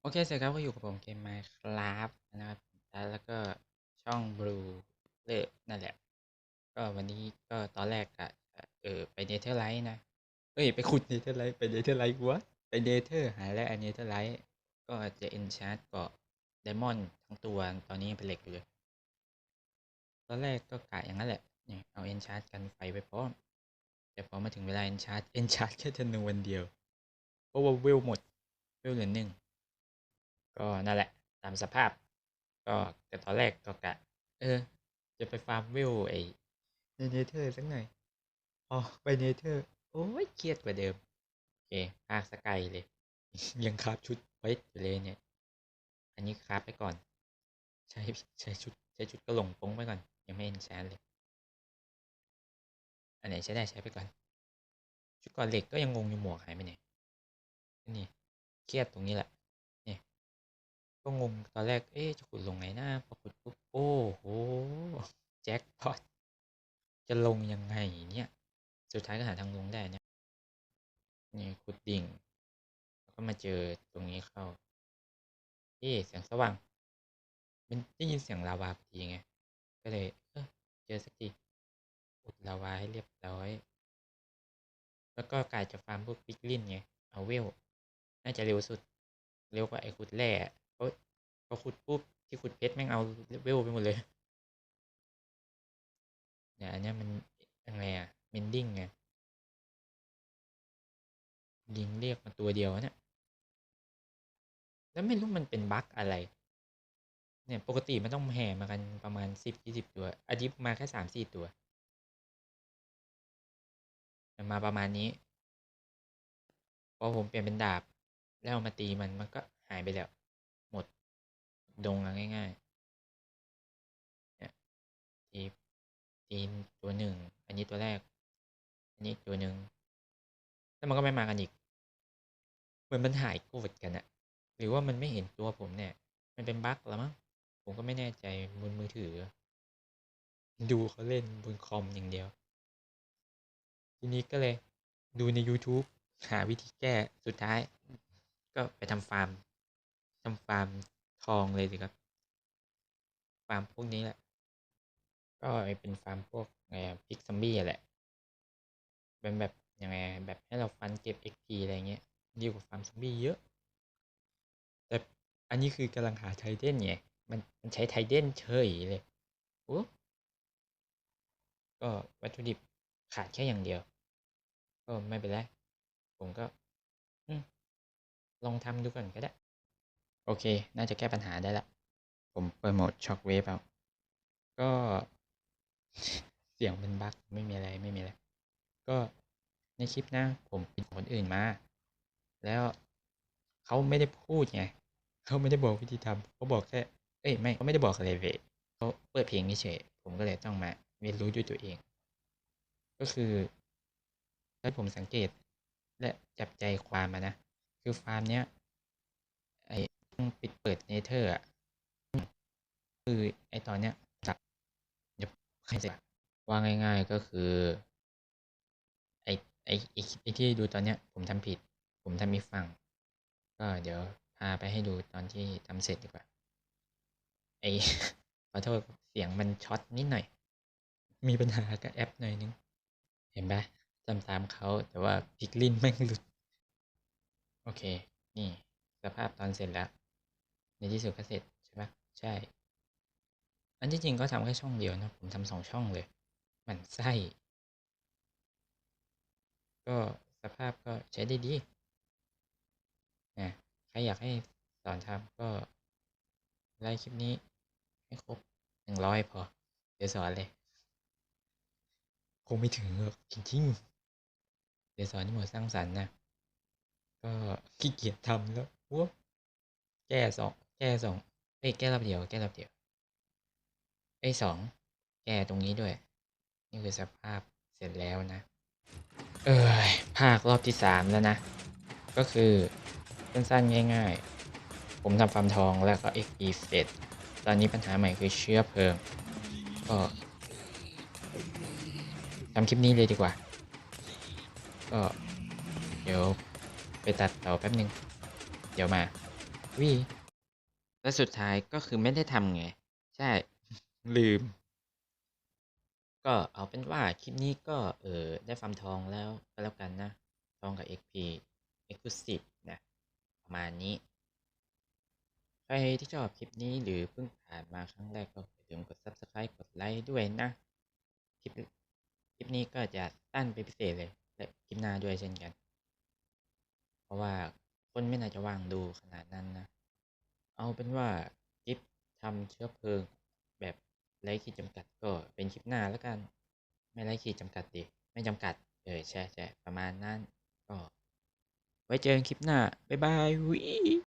โอเคเสร็จครับก็อยู่กับผมเกมไมครับนะครับแล้วก็ช่องบลูเลนั่นแหละ ก็วันนี้ก็ตอนแรกอะเออไปเนเธอร์ไลท์นะเอ้ยไปขุดเนเธอร์ไลท์ไปเนเธอร์ไลท์วะไปเนเธอร์หาแล้วเนเธอร์ไลท์ก็จะเอนชาร์ดเกาะไดมอนด์ทั้งตัวตอนนี้เป็นเหล็กอยู่เลย ตอนแรกก็กะอย่างนั้นแหละเนี่ยเอาเอนชาร์ดกันไฟไปพร้อมแต่พอมาถึงเวลาเอนชาร์ดเอนชาร์ดแค่ธนูวันเดียวเพราะว่าเวลหมดเวลเหลือหนึ่ง ก็นั่นแหละตามสภาพ ก็แต่ตอนแรกก็กะ เออ จะไปฟาร์มเวไอ้ในเนเธอร์สักหน่อยพอไปเนเธอร์ โอ้ยเครียดกว่าเดิมโอเคภาคสกายเลย ยังคราบชุดไว้อยู่เลยเนี่ย อันนี้คราบไปก่อน ใช้ใช้ชุดใช้ชุดกระหลงป้งไปก่อน ยังไม่เอ็นแชนเลย อันไหนใช้ได้ใช้ไปก่อน ชุดก่อนเหล็กก็ยังงงอยู่หมวกหายไปไหนนี่เครียดตรงนี้แหละ ก็งงตอนแรก เอ๊ะจะขุดลงไงนะพอขุดปุ๊บ โอ้โห แจ็คพอต จะลงยังไงเนี่ย สุดท้ายก็หาทางลงได้เนี่ยนี่ขุดดิ่ง แล้วก็มาเจอตรงนี้เข้า เอ๊เสียงสว่าง มันได้ยินเสียงลาวาพอดีไง ก็เลย เออเจอสักที อุดลาวาให้เรียบร้อย แล้วก็กลายจะฟาร์มพวกปิกลินไง เอาเวล น่าจะเร็วสุด เร็วกว่าไอ้ขุดแร่ เพราะพอขุดปุ๊บที่ขุดเพชรแม่งเอาเวลไปหมดเลยเนี่ยอันเนี้ยมันยังไงอะเมนดิ้งไงยิงเรียกมาตัวเดียวเนี่ยแล้วไม่รู้มันเป็นบั๊กอะไร เนี่ยปกติมันต้องแห่มากันประมาณสิบยี่สิบตัวอันนี้มาแค่สามสี่ตัวแต่มาประมาณนี้พอผมเปลี่ยนเป็นดาบ แล้วมาตีมันมันก็หายไปแล้ว ดงง่ายๆเนี่ยตีตีตัวหนึ่ง อันนี้ตัวแรก อันนี้ตัวหนึ่ง แล้วมันก็ไม่มากันอีก เหมือนมันหายโกรธกันอะหรือว่ามันไม่เห็นตัวผมเนี่ย มันเป็นบั๊กแล้วมั้ง ผมก็ไม่แน่ใจบนมือถือ ดูเขาเล่นบนคอมอย่างเดียว ทีนี้ก็เลยดูใน YouTube หาวิธีแก้ สุดท้าย ก็ไปทำฟาร์มทำฟาร์ม ทองเลยสิครับ ฟาร์มพวกนี้แหละ ก็เป็นฟาร์มพวกไงพิกซัมบี้แหละ เป็นแบบยังไงแบบให้เราฟันเก็บ XP อะไรเงี้ยดีกว่าฟาร์มซัมบี้เยอะ แต่อันนี้คือกำลังหาไทเด้นไงมันมันใช้ไทเด้นเฉยเลยโอ้ก็วัตถุดิบขาดแค่อย่างเดียว ก็ไม่เป็นไร ผมก็ลองทำดูก่อนก็ได้ โอเค น่าจะแก้ปัญหาได้ละ ผมเปิดโหมดช็อคเวฟเอาก็เสียงเป็นบั๊กไม่มีอะไรไม่มีอะไร ก็ในคลิปนะผมเป็นคนอื่นมา แล้วเขาไม่ได้พูดไงเขาไม่ได้บอกวิธีทำเขาบอกแค่เอ้ยไม่เขาไม่ได้บอกอะไรเลยเขาเปิดเพลงเฉยผมก็เลยต้องมาเรียนรู้ด้วยตัวเอง ก็คือถ้าผมสังเกตและจับใจความมานะ คือฟาร์มเนี้ย ปิดเปิดเนเธอร์อะคือไอตอนเนี้ยจับเดี๋ยวใครจะว่าง่าย ๆก็คือไอไอไอไอที่ดูตอนเนี้ย ผมทำผิด ผมทำมีฟังก็เดี๋ยวพาไปให้ดูตอนที่ทำเสร็จดีกว่า ไอขอโทษเสียงมันช็อตนิดหน่อย มีปัญหากับแอปหน่อยนึง เห็นปะตามตามเขาแต่ว่าพิกลินแม่งหลุด โอเค นี่ สภาพตอนเสร็จแล้ว ในที่สุดก็เสร็จใช่ปะใช่ อันที่จริงก็ทำแค่ช่องเดียวนะผมทำสองช่องเลย มันไส้ ก็สภาพก็ใช้ได้ดีนะใครอยากให้สอนทำก็ไลค์คลิปนี้ให้ครบหนึ่งร้อยพอ เดี๋ยวสอนเลย คงไม่ถึงหรอกจริงๆเดี๋ยวสอนที่หมวดสร้างสรรค์นะ ก็ขี้เกียจทำแล้วว้าแก้สอง แก้สองเอ้ยแก้รอบเดียว แก้รอบเดียวเอ้สองแก้ตรงนี้ด้วย นี่คือสภาพเสร็จแล้วนะ เอ้ยภาครอบที่สามแล้วนะ ก็คือสั้นๆง่าย ๆ ผมทำฟาร์มทองแล้วก็ XP เสร็จ ตอนนี้ปัญหาใหม่คือเชื้อเพลิง ก็ทำคลิปนี้เลยดีกว่า ก็เดี๋ยวไปตัดต่อแป๊บนึง เดี๋ยวมาวิ แล้วสุดท้ายก็คือไม่ได้ทำไง ใช่ ลืม ก็เอาเป็นว่าคลิปนี้ก็เออได้ฟาร์มทองแล้วก็แล้วกันนะ ทองกับ XP Exclusive นะประมาณนี้ ใครที่ชอบคลิปนี้หรือเพิ่งผ่านมาครั้งแรกก็อย่าลืมกด Subscribe กดไลค์ด้วยนะ คลิปคลิปนี้ก็จะสั้นเป็นพิเศษเลยและคลิปหน้าด้วยเช่นกัน เพราะว่าคนไม่น่าจะว่างดูขนาดนั้นนะ เอาเป็นว่าคลิปทำเชื้อเพลิง แบบไร้ขีดจำกัดก็เป็นคลิปหน้าแล้วกัน ไม่ไร้ขีดจำกัดดิไม่จำกัดเออใช่ใช่ประมาณนั้นก็ ไว้เจอกันคลิปหน้า บ๊ายบายวี